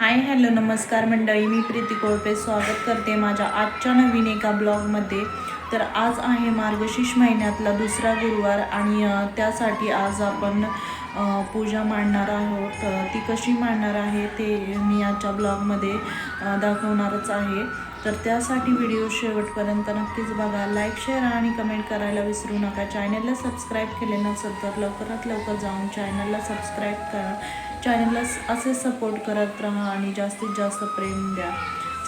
Hi hello नमस्कार मंडळी. मी प्रीती कोळपे स्वागत करते माझ्या आजच्या नवीन एका ब्लॉगमध्ये. तर आज आहे मार्गशीर्ष महिन्यातला दुसरा गुरुवार आणि त्यासाठी आज आपण पूजा मांडणार आहोत. ती कशी मांडणार आहे ते मी आजच्या ब्लॉगमध्ये दाखवणारच आहे. तर त्यासाठी व्हिडिओ शेवटपर्यंत नक्कीच बघा. लाईक शेअर आणि कमेंट करायला विसरू नका. चॅनलला सबस्क्राईब केले नसेल तर लवकरात लवकर जाऊन चॅनलला सबस्क्राईब करा. चॅनलला असे सपोर्ट करत राहा आणि जास्तीत जास्त प्रेम द्या.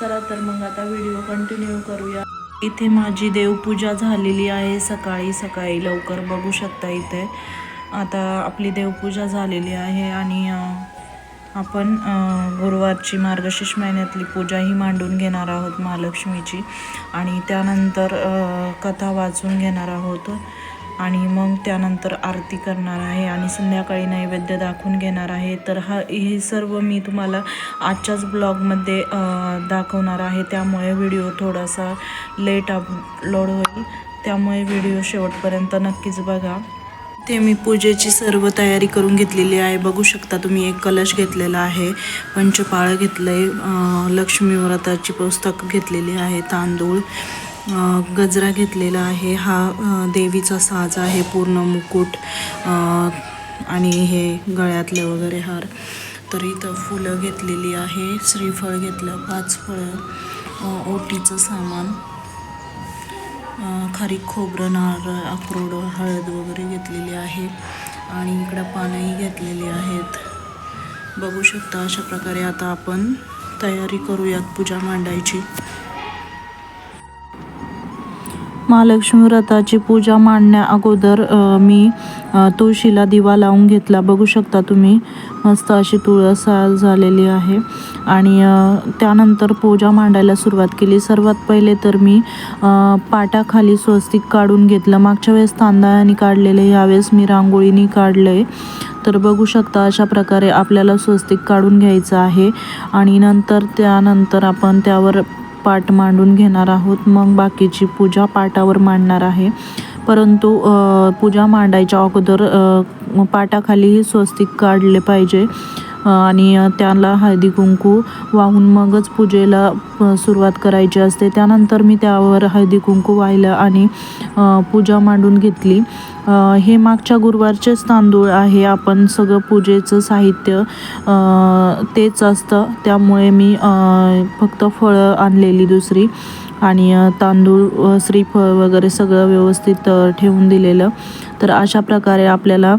चला तर मग आता व्हिडिओ कंटिन्यू करूया. इथे माझी देवपूजा झालेली आहे. सकाळी सकाळी लवकर बघू शकता इथे. आता आपली देवपूजा झालेली आहे आणि आपण गुरुवारची मार्गशीर्ष महिन्यातली पूजा ही मांडून घेणार आहोत महालक्ष्मीची. आणि त्यानंतर कथा वाचून घेणार आहोत. आणि मग त्यानंतर आरती करणार आहे आणि संध्याकाळी नैवेद्य दाखवून घेणार आहे. तर हा हे सर्व मी तुम्हाला आजच्याच ब्लॉगमध्ये दाखवणार आहे. त्यामुळे व्हिडिओ थोडासा लेट अपलोड होईल. त्यामुळे व्हिडिओ शेवटपर्यंत नक्कीच बघा. ते मी पूजेची सर्व तयारी करून घेतलेली आहे. बघू शकता तुम्ही एक कलश घेतलेला आहे. पंचपाळ घेतलं आहे लक्ष्मी व्रताची पुस्तक घेतलेली आहे. तांदूळ गजरा घेतलेला आहे. हा देवीचा साज आहे पूर्ण मुकुट आणि हे गळ्यातले वगैरे हार. तर इथं फुलं घेतलेली आहे श्रीफळ घेतलं पाच फळं ओटीचं सामान खारीक खोबरं नारळ अक्रोड हळद वगैरे घेतलेली आहे. आणि इकडं पानंही घेतलेली आहेत. बघू शकता अशा प्रकारे आता आपण तयारी करूयात पूजा मांडायची. महालक्ष्मी व्रताची पूजा मांडण्या अगोदर मी तुळशीला दिवा लावून घेतला. बघू शकता तुम्ही मस्त अशी तुळस झालेली आहे. आणि त्यानंतर पूजा मांडायला सुरुवात केली. सर्वात पहिले तर मी पाटाखाली स्वस्तिक काढून घेतलं. मागच्या वेळेस तांदळाने काढलेले यावेळेस मी रांगोळीने काढले. तर बघू शकता अशा प्रकारे आपल्याला स्वस्तिक काढून घ्यायचं आहे. आणि नंतर त्यानंतर आपण त्यावर पाट मांडून घेणार आहोत. मग बाकीची पूजा पाटावर मांडणार आहे. परंतु पूजा मांडायच्या अगोदर पाटाखालीही पाटाखाली स्वस्तिक काढले पाहिजे. आणि त्याला हळदी कुंकू वाहून मगच पूजेला सुरुवात करायची असते. त्यानंतर मी त्यावर हळदी कुंकू वाहिलं आणि पूजा मांडून घेतली. हे मागच्या गुरुवारचेच तांदूळ आहे. आपण सगळं पूजेचं साहित्य तेच असतं. त्यामुळे मी फक्त फळं आणलेली दुसरी आणि तांदूळ श्रीफळ वगैरे सगळं व्यवस्थित ठेवून दिलेलं. तर अशा प्रकारे आपल्याला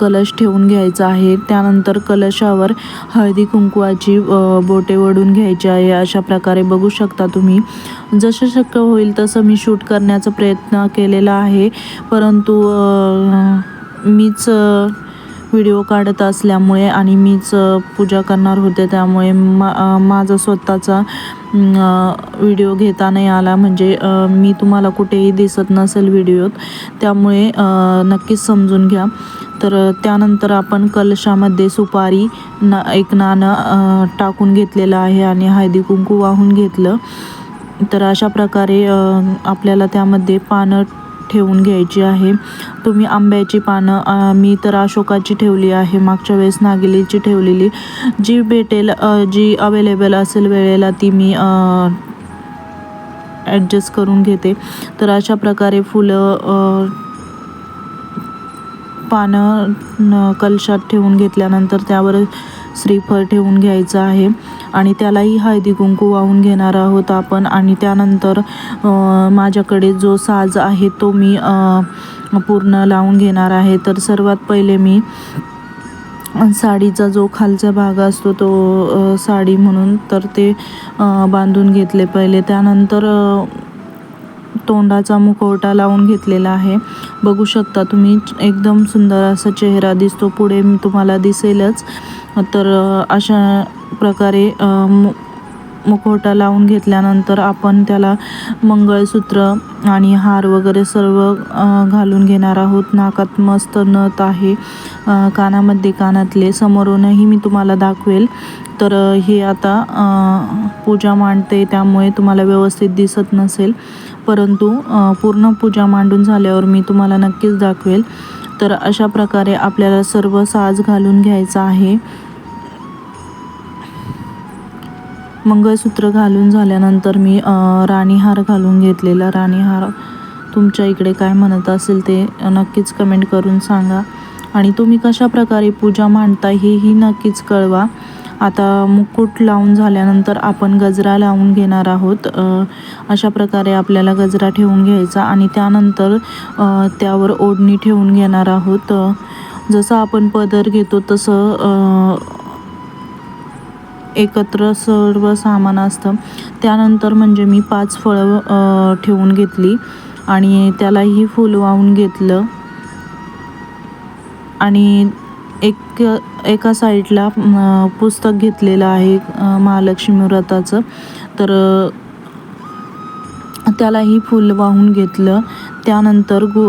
कलश ठेवून घ्यायचा आहे. त्यानंतर कलशावर हळदी कुंकवाची बोटे वडून घ्यायची आहे. अशा प्रकारे बघू शकता तुम्ही. जसं शक्य होईल तसं मी शूट करण्याचा प्रयत्न केलेला आहे. परंतु मीच व्हिडिओ काढत असल्यामुळे आणि मीच पूजा करणार होते त्यामुळे मा माझा स्वतःचा व्हिडिओ घेता नाही आला. म्हणजे मी तुम्हाला कुठेही दिसत नसेल व्हिडिओत. त्यामुळे नक्कीच समजून घ्या. तर त्यानंतर आपण कलशामध्ये सुपारी ना एक नाणं टाकून घेतलेलं आहे आणि हळदी कुंकू वाहून घेतलं. तर अशा प्रकारे आपल्याला त्यामध्ये पानं ठेवून घ्यायची आहे. तुम्ही आंब्याची पानं मी तर अशोकाची ठेवली आहे. मागच्या वेळेस नागिलीची ठेवलेली. जी भेटेल जी अवेलेबल असेल वेळेला ती मी ॲडजस्ट करून घेते. तर अशा प्रकारे फुलं पानं कलशात ठेवून घेतल्यानंतर त्यावर श्रीफळ ठेवून घ्यायचं आहे. आणि त्यालाही हळदी कुंकू वाहून घेणार आहोत आपण. आणि त्यानंतर माझ्याकडे जो साज आहे तो मी पूर्ण लावून घेणार आहे. तर सर्वात पहिले मी साडीचा जो खालचा भाग असतो तो साडी म्हणून तर ते बांधून घेतले पहिले. त्यानंतर तोंडाचा मुखवटा लावून घेतलेला आहे. बघू शकता तुम्ही एकदम सुंदर असा चेहरा दिसतो. पुढे मी तुम्हाला दिसेलच. तर अशा प्रकारे मु मुखवटा लावून घेतल्यानंतर आपण त्याला मंगळसूत्र आणि हार वगैरे सर्व घालून घेणार आहोत. नाकात मस्त नथ आहे कानामध्ये कानातले. समोरूनही मी तुम्हाला दाखवेल. तर हे आता पूजा मांडते. त्यामुळे तुम्हाला व्यवस्थित दिसत नसेल. परंतु पूर्ण पूजा मांडून झाल्यावर मी तुम्हाला नक्कीच दाखवेल. तर अशा प्रकारे आपल्याला सर्व साज घालून घ्यायचा आहे. मंगळसूत्र घालून झाल्यानंतर मी राणीहार घालून घेतलेला राणीहार. तुमच्या इकडे काय म्हणत असेल ते नक्कीच कमेंट करून सांगा. आणि तुम्ही कशा प्रकारे पूजा मांडता हेही नक्कीच कळवा. आता मुकुट लावून झाल्यानंतर आपण गजरा लावून घेणार आहोत. अशा प्रकारे आपल्याला गजरा ठेवून घ्यायचा आणि त्यानंतर त्यावर ओढणी ठेवून घेणार आहोत. जसं आपण पदर घेतो तसं एकत्र सर्व सामान असतं. त्यानंतर म्हणजे मी पाच फळं ठेवून घेतली आणि त्यालाही फूल वाहून घेतलं. आणि एक एका साईडला पुस्तक घेतलेलं आहे महालक्ष्मी व्रताचं. तर त्यालाही फूल वाहून घेतलं. त्यानंतर गु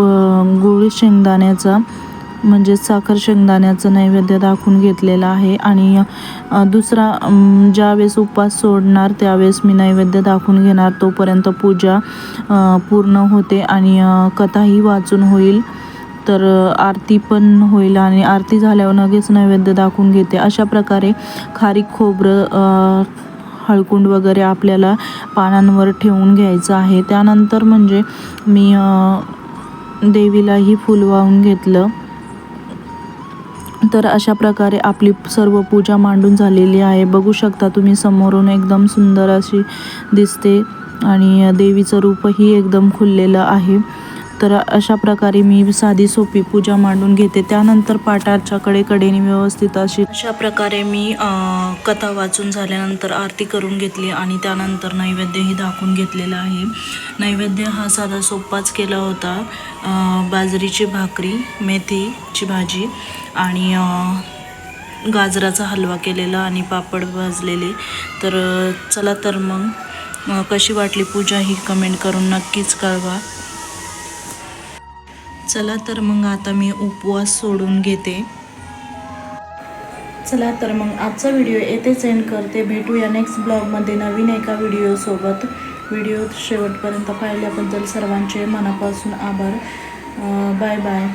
गुळ शेंगदाण्याचा म्हणजेच साखर शेंगदाण्याचं नैवेद्य दाखवून घेतलेलं आहे. आणि दुसरा ज्यावेळेस उपवास सोडणार त्यावेळेस मी नैवेद्य दाखवून घेणार. तोपर्यंत पूजा पूर्ण होते आणि कथाही वाचून होईल. तर आरती पण होईल आणि आरती झाल्यावर लगेच नैवेद्य दाखवून घेते. अशा प्रकारे खारीक खोबरं हळकुंड वगैरे आपल्याला पानांवर ठेवून घ्यायचं आहे. त्यानंतर म्हणजे मी देवीलाही फुलवाहून घेतलं. तर अशा प्रकारे आपली सर्व पूजा मांडून झालेली आहे. बघू शकता तुम्ही समोरून एकदम सुंदर अशी दिसते आणि देवीचं रूपही एकदम खुललेलं आहे. तर अशा प्रकारे मी साधी सोपी पूजा मांडून घेते. त्यानंतर पाटाच्या कडेकडेने व्यवस्थित अशी अशा प्रकारे मी कथा वाचून झाल्यानंतर आरती करून घेतली आणि त्यानंतर नैवेद्यही दाखवून घेतलेला आहे. नैवेद्य हा साधा सोपाच केला होता. बाजरीची भाकरी मेथीची भाजी आणि गाजराचा हलवा केलेला आणि पापड भाजलेले. तर चला तर मग कशी वाटली पूजा ही कमेंट करून नक्कीच कळवा. चला तर मग आता मी उपवास सोडून घेते. चला तर मग आजचा व्हिडिओ येथेच एंड करते. भेटूया नेक्स्ट ब्लॉगमध्ये नवीन एका व्हिडिओसोबत व्हिडिओ शेवटपर्यंत पाहिल्याबद्दल सर्वांचे मनापासून आभार. Bye bye